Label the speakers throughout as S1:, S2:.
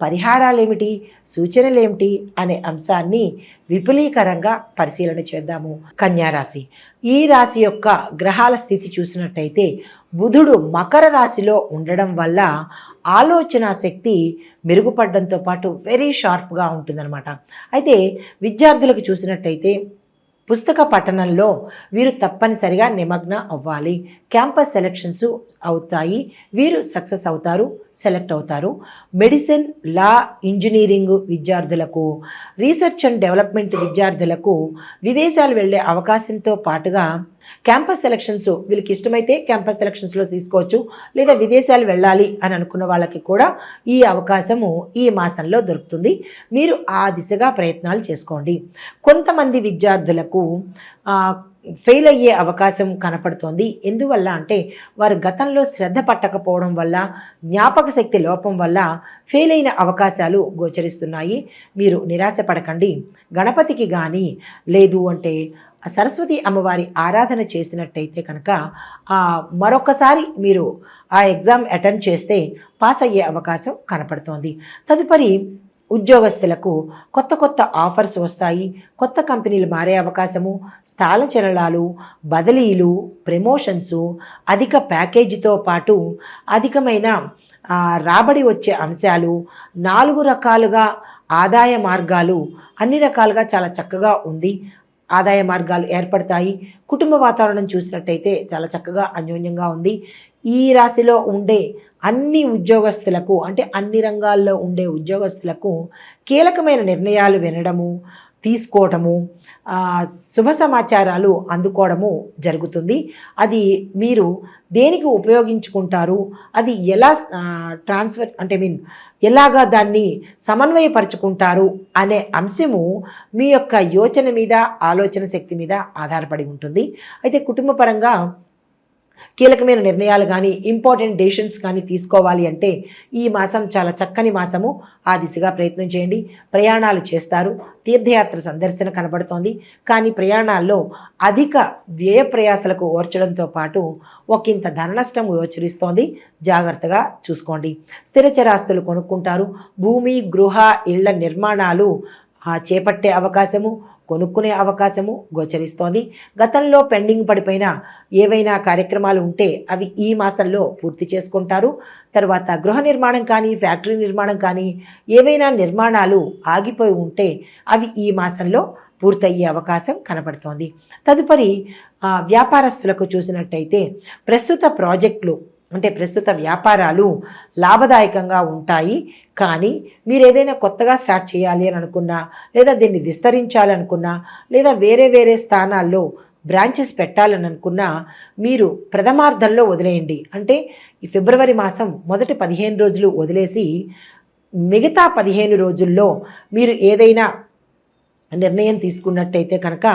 S1: పరిహారాలు ఏమిటి అనే అంశాన్ని విపులీకరంగా పరిశీలన చేద్దాము. కన్యారాశి. ఈ రాశి యొక్క గ్రహాల స్థితి చూసినట్టయితే బుధుడు మకర రాశిలో ఉండడం వల్ల ఆలోచన శక్తి మెరుగుపడడంతో పాటు వెరీ షార్ప్గా ఉంటుందన్నమాట. అయితే విద్యార్థులకు చూసినట్టయితే పుస్తక పఠనంలో వీరు తప్పనిసరిగా నిమగ్న అవ్వాలి. క్యాంపస్ సెలక్షన్స్ అవుతాయి. వీరు సక్సెస్ అవుతారు. సెలెక్ట్ అవుతారు. మెడిసిన్ లా ఇంజనీరింగ్ విద్యార్థులకు రీసెర్చ్ అండ్ డెవలప్మెంట్ విద్యార్థులకు విదేశాలు వెళ్ళే అవకాశంతో పాటుగా క్యాంపస్ సెలక్షన్స్ వీళ్ళకి ఇష్టమైతే క్యాంపస్ సెలక్షన్స్లో తీసుకోవచ్చు. లేదా విదేశాలు వెళ్ళాలి అని అనుకున్న వాళ్ళకి కూడా ఈ అవకాశము ఈ మాసంలో దొరుకుతుంది. మీరు ఆ దిశగా ప్రయత్నాలు చేసుకోండి. కొంతమంది విద్యార్థులకు ఫెయిల్ అయ్యే అవకాశం కనపడుతోంది. ఎందువల్ల అంటే వారు గతంలో శ్రద్ధ పట్టకపోవడం వల్ల జ్ఞాపక శక్తి లోపం వల్ల ఫెయిల్ అయిన అవకాశాలు గోచరిస్తున్నాయి. మీరు నిరాశ పడకండి. గణపతికి కానీ లేదు అంటే సరస్వతి అమ్మవారి ఆరాధన చేసినట్టయితే కనుక మరొకసారి మీరు ఆ ఎగ్జామ్ అటెంప్ట్ చేస్తే పాస్ అయ్యే అవకాశం కనపడుతోంది. తదుపరి ఉద్యోగస్తులకు కొత్త కొత్త ఆఫర్స్ వస్తాయి. కొత్త కంపెనీలు మారే అవకాశము స్థాన చలనాలు బదిలీలు ప్రమోషన్స్ అధిక ప్యాకేజీతో పాటు అధికమైన రాబడి వచ్చే అంశాలు నాలుగు రకాలుగా ఆదాయ మార్గాలు అన్ని రకాలుగా చాలా చక్కగా ఉంది. ఆదాయ మార్గాలు ఏర్పడతాయి. కుటుంబ వాతావరణం చూసినట్టయితే చాలా చక్కగా అన్యోన్యంగా ఉంది. ఈ రాశిలో ఉండే అన్ని ఉద్యోగస్తులకు అంటే అన్ని రంగాల్లో ఉండే ఉద్యోగస్తులకు కీలకమైన నిర్ణయాలు వినడము తీసుకోవటము శుభ సమాచారాలు అందుకోవడము జరుగుతుంది. అది మీరు దేనికి ఉపయోగించుకుంటారు అది ఎలా ట్రాన్స్ఫర్ అంటే మీన్ ఎలాగా దాన్ని సమన్వయపరుచుకుంటారు అనే అంశము మీ యొక్క యోచన మీద ఆలోచన శక్తి మీద ఆధారపడి ఉంటుంది. అయితే కుటుంబ పరంగా కీలకమైన నిర్ణయాలు కానీ ఇంపార్టెంట్ డెసిషన్స్ కానీ తీసుకోవాలి అంటే ఈ మాసం చాలా చక్కని మాసము. ఆ దిశగా ప్రయత్నం చేయండి. ప్రయాణాలు చేస్తారు. తీర్థయాత్ర సందర్శన కనబడుతోంది. కానీ ప్రయాణాల్లో అధిక వ్యయ ప్రయాసలకు ఓర్చడంతో పాటు ఒకంత ధన నష్టం గోచరిస్తోంది. జాగ్రత్తగా చూసుకోండి. స్థిరచరాస్తులు కొనుక్కుంటారు. భూమి గృహ ఇళ్ళ నిర్మాణాలు చేపట్టే అవకాశము కొనుక్కునే అవకాశము గోచరిస్తోంది. గతంలో పెండింగ్ పడిపోయిన ఏవైనా కార్యక్రమాలు ఉంటే అవి ఈ మాసంలో పూర్తి చేసుకుంటారు. తర్వాత గృహ నిర్మాణం కానీ ఫ్యాక్టరీ నిర్మాణం కానీ ఏవైనా నిర్మాణాలు ఆగిపోయి ఉంటే అవి ఈ మాసంలో పూర్తయ్యే అవకాశం కనబడుతోంది. తదుపరి వ్యాపారస్తులకు చూసినట్టయితే ప్రస్తుత ప్రాజెక్టులు అంటే ప్రస్తుత వ్యాపారాలు లాభదాయకంగా ఉంటాయి. కానీ మీరు ఏదైనా కొత్తగా స్టార్ట్ చేయాలి అని అనుకున్నా లేదా దీన్ని విస్తరించాలనుకున్నా లేదా వేరే వేరే స్థానాల్లో బ్రాంచెస్ పెట్టాలని అనుకున్నా మీరు ప్రథమార్థంలో వదిలేయండి. అంటే ఈ ఫిబ్రవరి మాసం మొదటి పదిహేను రోజులు వదిలేసి మిగతా పదిహేను రోజుల్లో మీరు ఏదైనా నిర్ణయం తీసుకున్నట్టయితే కనుక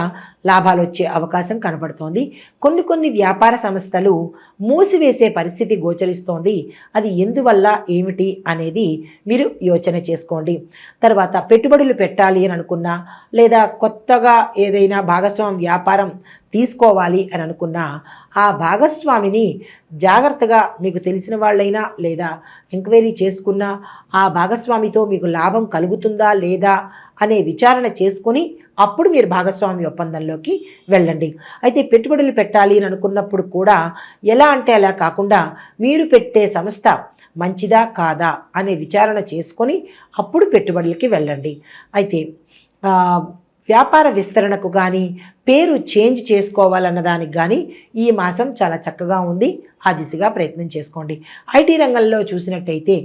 S1: లాభాలు వచ్చే అవకాశం కనబడుతోంది. కొన్ని కొన్ని వ్యాపార సంస్థలు మూసివేసే పరిస్థితి గోచరిస్తోంది. అది ఎందువల్ల ఏమిటి అనేది మీరు యోచన చేసుకోండి. తర్వాత పెట్టుబడులు పెట్టాలి అని అనుకున్నా లేదా కొత్తగా ఏదైనా భాగస్వామి వ్యాపారం తీసుకోవాలి అని అనుకున్న ఆ భాగస్వామిని జాగ్రత్తగా మీకు తెలిసిన వాళ్ళైనా లేదా ఎంక్వైరీ చేసుకున్న ఆ భాగస్వామితో మీకు లాభం కలుగుతుందా లేదా అనే విచారణ చేసుకొని అప్పుడు మీరు భాగస్వామి ఒప్పందంలోకి వెళ్ళండి. అయితే పెట్టుబడులు పెట్టాలి అని అనుకున్నప్పుడు కూడా ఎలా అంటే అలా కాకుండా మీరు పెట్టే సంస్థ మంచిదా కాదా అనే విచారణ చేసుకొని అప్పుడు పెట్టుబడులకి వెళ్ళండి. అయితే వ్యాపార విస్తరణకు కానీ పేరు చేంజ్ చేసుకోవాలన్న దానికి కానీ ఈ మాసం చాలా చక్కగా ఉంది. ఆ దిశగా ప్రయత్నం చేసుకోండి. ఐటీ రంగంలో చూసినట్టయితే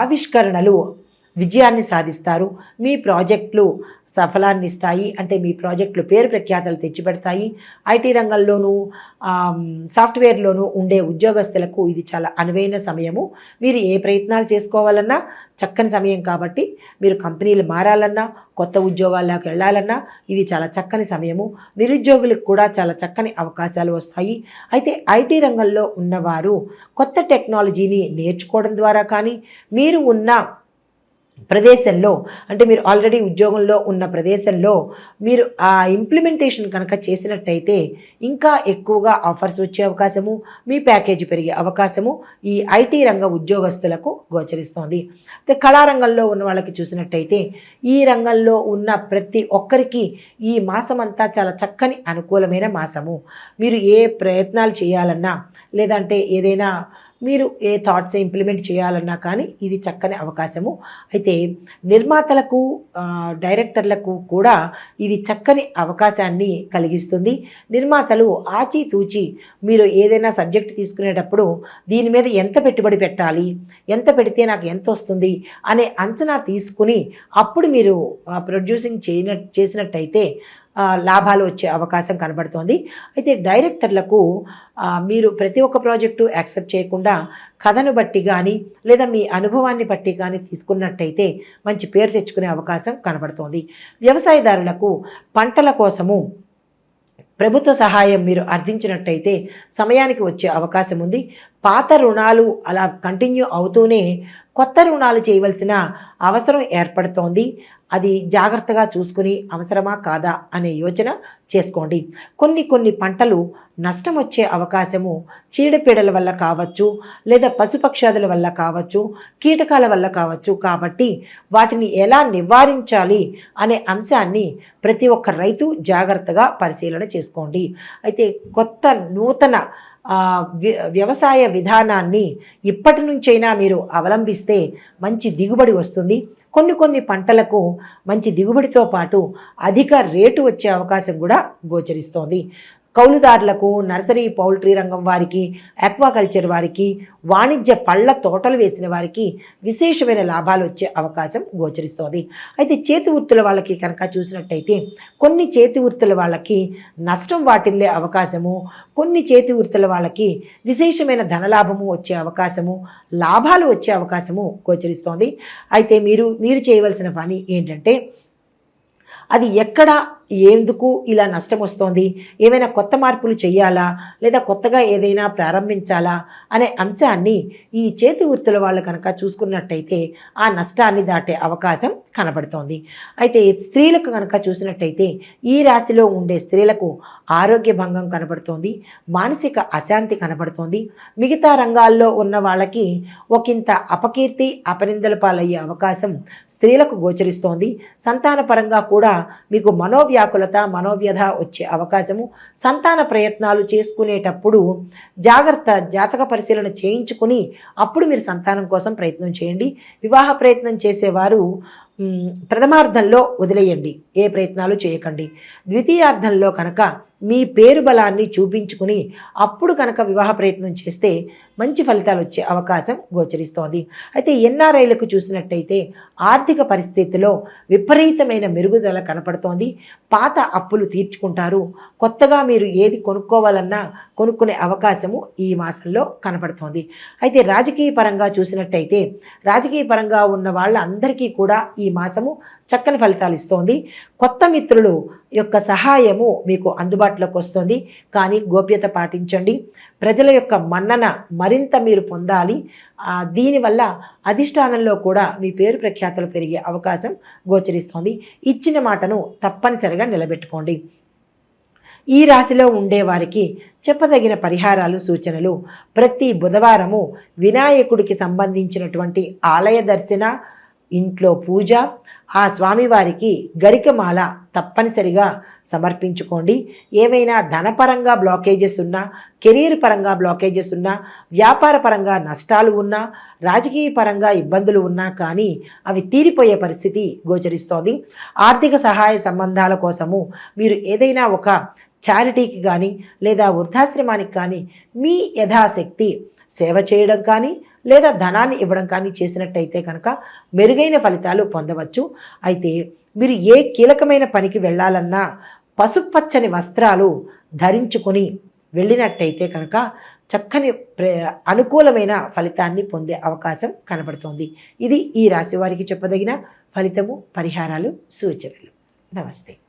S1: ఆవిష్కరణలు విజయాన్ని సాధిస్తారు. మీ ప్రాజెక్టులు సఫలాన్ని ఇస్తాయి అంటే మీ ప్రాజెక్టులు పేరు ప్రఖ్యాతలు తెచ్చిపెడతాయి. ఐటీ రంగంలోనూ సాఫ్ట్వేర్లోనూ ఉండే ఉద్యోగస్తులకు ఇది చాలా అనువైన సమయము. మీరు ఏ ప్రయత్నాలు చేసుకోవాలన్నా చక్కని సమయం కాబట్టి మీరు కంపెనీలు మారాలన్నా కొత్త ఉద్యోగాల్లోకి వెళ్ళాలన్నా ఇది చాలా చక్కని సమయము. నిరుద్యోగులకు కూడా చాలా చక్కని అవకాశాలు వస్తాయి. అయితే ఐటీ రంగంలో ఉన్నవారు కొత్త టెక్నాలజీని నేర్చుకోవడం ద్వారా కానీ మీరు ఉన్న ప్రదేశంలో అంటే మీరు ఆల్రెడీ ఉద్యోగంలో ఉన్న ప్రదేశంలో మీరు ఆ ఇంప్లిమెంటేషన్ కనుక చేసినట్టయితే ఇంకా ఎక్కువగా ఆఫర్స్ వచ్చే అవకాశము మీ ప్యాకేజీ పెరిగే అవకాశము ఈ ఐటీ రంగ ఉద్యోగస్తులకు గోచరిస్తోంది. అయితే కళారంగంలో ఉన్న వాళ్ళకి చూసినట్టయితే ఈ రంగంలో ఉన్న ప్రతి ఒక్కరికి ఈ మాసం అంతా చాలా చక్కని అనుకూలమైన మాసము. మీరు ఏ ప్రయత్నాలు చేయాలన్నా లేదంటే ఏదైనా మీరు ఏ థాట్స్ ఇంప్లిమెంట్ చేయాలన్నా కానీ ఇది చక్కని అవకాశము. అయితే నిర్మాతలకు డైరెక్టర్లకు కూడా ఇది చక్కని అవకాశాన్ని కలిగిస్తుంది. నిర్మాతలు ఆచితూచి మీరు ఏదైనా సబ్జెక్ట్ తీసుకునేటప్పుడు దీని మీద ఎంత పెట్టుబడి పెట్టాలి? ఎంత పెడితే నాకు ఎంత వస్తుంది? అనే అంచనా తీసుకుని అప్పుడు మీరు ప్రొడ్యూసింగ్ చేయన చేసినట్టయితే లాభాలు వచ్చే అవకాశం కనబడుతోంది. అయితే డైరెక్టర్లకు మీరు ప్రతి ఒక్క ప్రాజెక్టు యాక్సెప్ట్ చేయకుండా కథను బట్టి కానీ లేదా మీ అనుభవాన్ని బట్టి కానీ తీసుకున్నట్టయితే మంచి పేరు తెచ్చుకునే అవకాశం కనబడుతోంది. వ్యవసాయదారులకు పంటల కోసము ప్రభుత్వ సహాయం మీరు అర్థించినట్టయితే సమయానికి వచ్చే అవకాశం ఉంది. పాత రుణాలు అలా కంటిన్యూ అవుతూనే కొత్త రుణాలు చేయవలసిన అవసరం ఏర్పడుతోంది. అది జాగ్రత్తగా చూసుకుని అవసరమా కాదా అనే యోచన చేసుకోండి. కొన్ని కొన్ని పంటలు నష్టం వచ్చే అవకాశము చీడపీడల వల్ల కావచ్చు లేదా పశుపక్షాదుల వల్ల కావచ్చు కీటకాల వల్ల కావచ్చు. కాబట్టి వాటిని ఎలా నివారించాలి అనే అంశాన్ని ప్రతి ఒక్క రైతు జాగ్రత్తగా పరిశీలన చేసుకోండి. అయితే కొత్త నూతన వ్యవసాయ విధానాన్ని ఇప్పటి నుంచైనా మీరు అవలంబిస్తే మంచి దిగుబడి వస్తుంది. కొన్ని కొన్ని పంటలకు మంచి దిగుబడితో పాటు అధిక రేటు వచ్చే అవకాశం కూడా గోచరిస్తోంది. కౌలుదారులకు నర్సరీ పౌల్ట్రీ రంగం వారికి ఆక్వాకల్చర్ వారికి వాణిజ్య పళ్ళ తోటలు వేసిన వారికి విశేషమైన లాభాలు వచ్చే అవకాశం గోచరిస్తోంది. అయితే చేతి వృత్తుల వాళ్ళకి కనుక చూసినట్టయితే కొన్ని చేతి వృత్తుల వాళ్ళకి నష్టం వాటిల్లే అవకాశము కొన్ని చేతి వృత్తుల వాళ్ళకి విశేషమైన ధనలాభము వచ్చే అవకాశము లాభాలు వచ్చే అవకాశము గోచరిస్తోంది. అయితే మీరు మీరు చేయవలసిన పని ఏంటంటే అది ఎక్కడ ఎందుకు ఇలా నష్టం వస్తోంది? ఏమైనా కొత్త మార్పులు చేయాలా లేదా కొత్తగా ఏదైనా ప్రారంభించాలా? అనే అంశాన్ని ఈ చేతి వృత్తుల వాళ్ళు కనుక చూసుకున్నట్టయితే ఆ నష్టాన్ని దాటే అవకాశం కనబడుతోంది. అయితే స్త్రీలకు కనుక చూసినట్టయితే ఈ రాశిలో ఉండే స్త్రీలకు ఆరోగ్య భంగం కనబడుతోంది మానసిక అశాంతి కనబడుతోంది. మిగతా రంగాల్లో ఉన్న వాళ్ళకి ఒకంత అపకీర్తి అపనిందల పాలయ్యే అవకాశం స్త్రీలకు గోచరిస్తోంది. సంతానపరంగా కూడా మీకు మనోవ్యాకులత మనోవ్యధ వచ్చే అవకాశము. సంతాన ప్రయత్నాలు చేసుకునేటప్పుడు జాగ్రత్త జాతక పరిశీలన చేయించుకుని అప్పుడు మీరు సంతానం కోసం ప్రయత్నం చేయండి. వివాహ ప్రయత్నం చేసేవారు ప్రథమార్థంలో వదిలేయండి. ఏ ప్రయత్నాలు చేయకండి. ద్వితీయార్థంలో కనుక మీ పేరు బలాన్ని చూపించుకుని అప్పుడు కనుక వివాహ ప్రయత్నం చేస్తే మంచి ఫలితాలు వచ్చే అవకాశం గోచరిస్తోంది. అయితే ఎన్ఆర్ఐలకు చూసినట్టయితే ఆర్థిక పరిస్థితిలో విపరీతమైన మెరుగుదల కనపడుతోంది. పాత అప్పులు తీర్చుకుంటారు. కొత్తగా మీరు ఏది కొనుక్కోవాలన్నా కొనుక్కునే అవకాశము ఈ మాసంలో కనపడుతోంది. అయితే రాజకీయ పరంగా చూసినట్టయితే రాజకీయ పరంగా ఉన్న వాళ్ళందరికీ కూడా ఈ మాసము చక్కని ఫలితాలు ఇస్తోంది. కొత్త మిత్రులు యొక్క సహాయము మీకు అందుబాటులోకి వస్తుంది. కానీ గోప్యత పాటించండి. ప్రజల యొక్క మన్నన మరింత మీరు పొందాలి. దీనివల్ల అధిష్టానంలో కూడా మీ పేరు ప్రఖ్యాతలు పెరిగే అవకాశం గోచరిస్తోంది. ఇచ్చిన మాటను తప్పనిసరిగా నిలబెట్టుకోండి. ఈ రాశిలో ఉండేవారికి చెప్పదగిన పరిహారాలు సూచనలు. ప్రతి బుధవారము వినాయకుడికి సంబంధించినటువంటి ఆలయ దర్శన ఇంట్లో పూజ ఆ స్వామివారికి గరికమాల తప్పనిసరిగా సమర్పించుకోండి. ఏవైనా ధనపరంగా బ్లాకేజెస్ ఉన్నా కెరీర్ పరంగా బ్లాకేజెస్ ఉన్నా వ్యాపార పరంగా నష్టాలు ఉన్నా రాజకీయ పరంగా ఇబ్బందులు ఉన్నా కానీ అవి తీరిపోయే పరిస్థితి గోచరిస్తోంది. ఆర్థిక సహాయ సంబంధాల కోసము మీరు ఏదైనా ఒక చారిటీకి కానీ లేదా వృద్ధాశ్రమానికి కానీ మీ యథాశక్తి సేవ చేయడం కానీ లేదా ధనాన్ని ఇవ్వడం కానీ చేసినట్టయితే కనుక మెరుగైన ఫలితాలు పొందవచ్చు. అయితే మీరు ఏ కీలకమైన పనికి వెళ్ళాలన్నా పసుపచ్చని వస్త్రాలు ధరించుకొని వెళ్ళినట్టయితే కనుక చక్కని అనుకూలమైన ఫలితాన్ని పొందే అవకాశం కనబడుతోంది. ఇది ఈ రాశి వారికి చెప్పదగిన ఫలితము పరిహారాలు సూచనలు. నమస్తే.